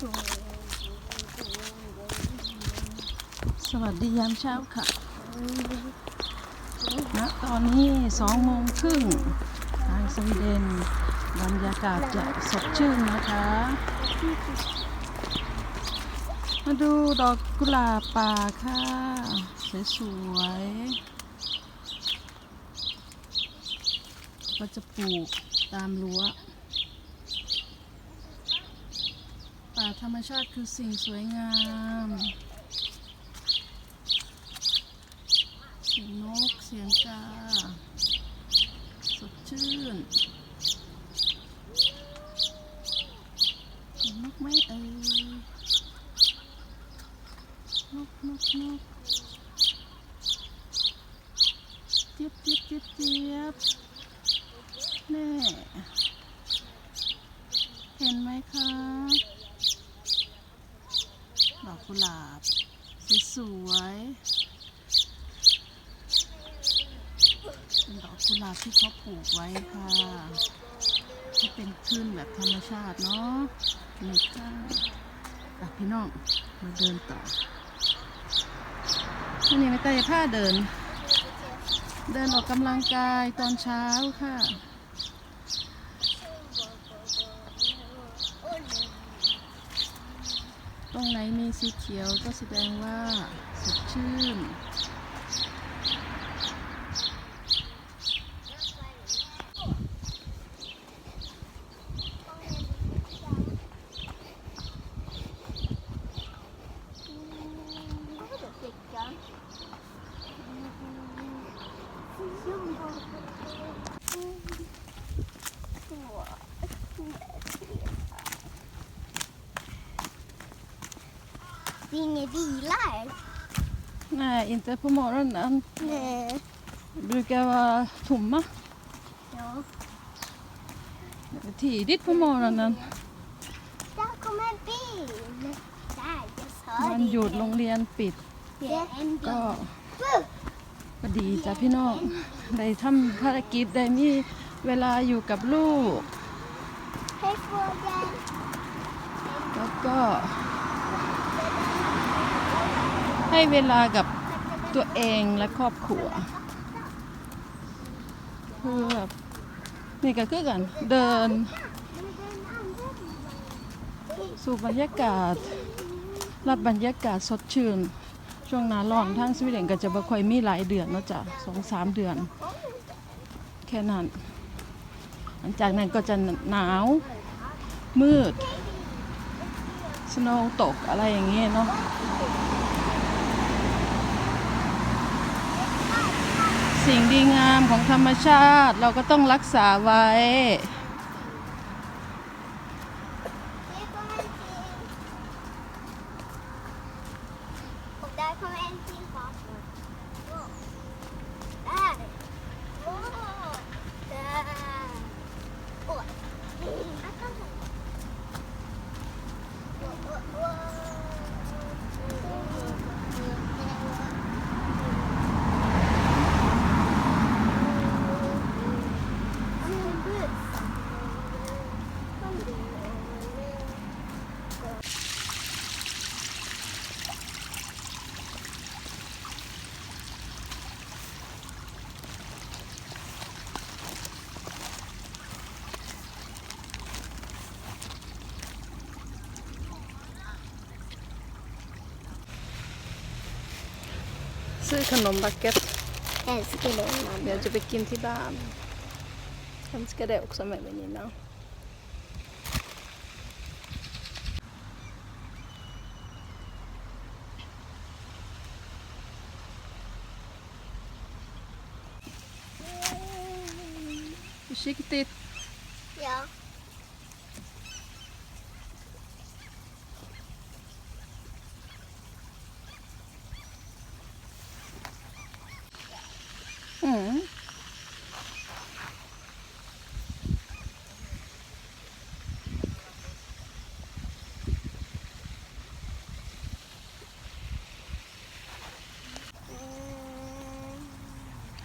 สวัสดียามเช้าค่ะณตอนนี้สองโมงครึ่งทางสวีเดนบรรยากาศจะสดชื่นนะคะ มาดูดอกกุหลาบป่าค่ะ สวยๆก็จะปลูกตามรั้ว ป่า ธรรมชาติคือสิ่งสวยงาม เสียงนก เสียงกา สดชื่นเห็นนกไหมเอ่ยนกนกนกเจี๊ยบเจี๊ยบเจี๊ยบเจี๊ยบแน่เห็นไหมคะ ดอ กกุหลาบสวยๆเป็นดอกกุหลาบที่เขาปลูกไว้ค่ะให้เป็นคลื่นแบบธรรมชาติเนาะนี่ค่ะพี่น้องมาเดินต่อที่นี่ไม่ใต้ผ้าเดิน เดินออกกำลังกายตอนเช้าค่ะ ตรงไหนมีสีเขียวก็แสดงว่าสดชื่น Inga bilar. Nej, inte på morgonen. Nej. Det brukar vara tomma. Ja. Tidigt på morgonen. Där kommer en bil. Där, jag sa วันหยุดโรงเรียนปิด Det är en ก็ bil. ก็ดีจ้ะพี่น้อง ได้ทำภารกิจได้มีเวลาอยู่กับลูก Hej fågel. แล้วก็ ให้เวลากับตัวเองและครอบครัวคือแบบนี่ก็คือกันเดิน สู่บรรยากาศ รับบรรยากาศสดชื่น ช่วงหนาร้อนทางสวีเดนก็จะบ่ค่อยมีหลายเดือนเนาะจ้ะสองสามเดือน แค่นั้น หลังจากนั้นก็จะหนาว มืด สโนว์ตกอะไรอย่างเงี้ยเนาะ สิ่งดีงามของธรรมชาติ เราก็ต้องรักษาไว้ Det kommer en till. Och där kommer en till farfar. Där. Åh, Där. Åh. Jag kan ta. Åh, åh, åh. En buss. ซื้อขนมบักเก็ต Älskar dig mamma. เดี๋ยวจะไปกินที่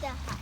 真好